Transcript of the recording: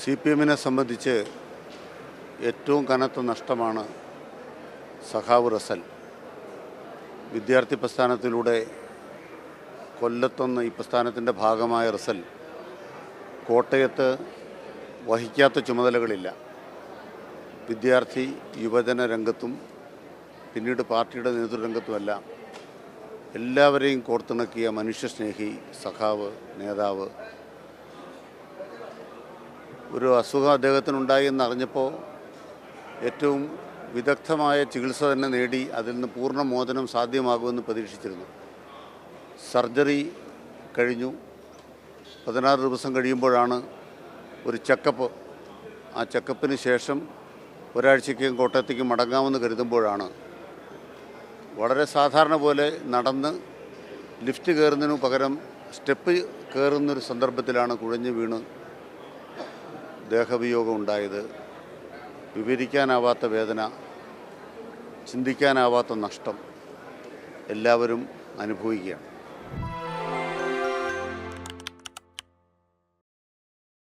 C P എമ്മിനെ സംബന്ധിച്ച് ഏറ്റവും കനത്ത നഷ്ടമാണ് സഖാവ് റസൽ. വിദ്യാർത്ഥി പ്രസ്ഥാനത്തിലൂടെ കൊല്ലത്തൊന്ന് ഈ പ്രസ്ഥാനത്തിന്റെ ഭാഗമായ റസൽ കോട്ടയത്ത് വഹിക്കാത്ത ചുമതലകളില്ല. വിദ്യാർത്ഥി യുവജന രംഗത്തും പിന്നീട് പാർട്ടിയുടെ നേതൃരംഗത്തുമെല്ലാം എല്ലാവരെയും കോർത്തിണക്കിയ മനുഷ്യസ്നേഹി സഖാവ് നേതാവ് ഒരു അസുഖം അദ്ദേഹത്തിനുണ്ടായി എന്നറിഞ്ഞപ്പോൾ ഏറ്റവും വിദഗ്ധമായ ചികിത്സ തന്നെ നേടി അതിൽ നിന്ന് പൂർണ മോചനം സാധ്യമാകുമെന്ന് പ്രതീക്ഷിച്ചിരുന്നു. സർജറി കഴിഞ്ഞു. പതിനാറ് ദിവസം കഴിയുമ്പോഴാണ് ഒരു ചെക്കപ്പ്. ആ ചെക്കപ്പിന് ശേഷം ഒരാഴ്ചയ്ക്കും കോട്ടയത്തേക്ക് മടങ്ങാമെന്ന് കരുതുമ്പോഴാണ്. വളരെ സാധാരണ പോലെ നടന്ന് ലിഫ്റ്റ് കയറുന്നതിനു പകരം സ്റ്റെപ്പ് കയറുന്നൊരു സന്ദർഭത്തിലാണ് കുഴഞ്ഞു വീണ് ദേഹവിയോഗം ഉണ്ടായത് വിവരിക്കാനാവാത്ത വേദന ചിന്തിക്കാനാവാത്ത നഷ്ടം എല്ലാവരും അനുഭവിക്കുകയാണ്.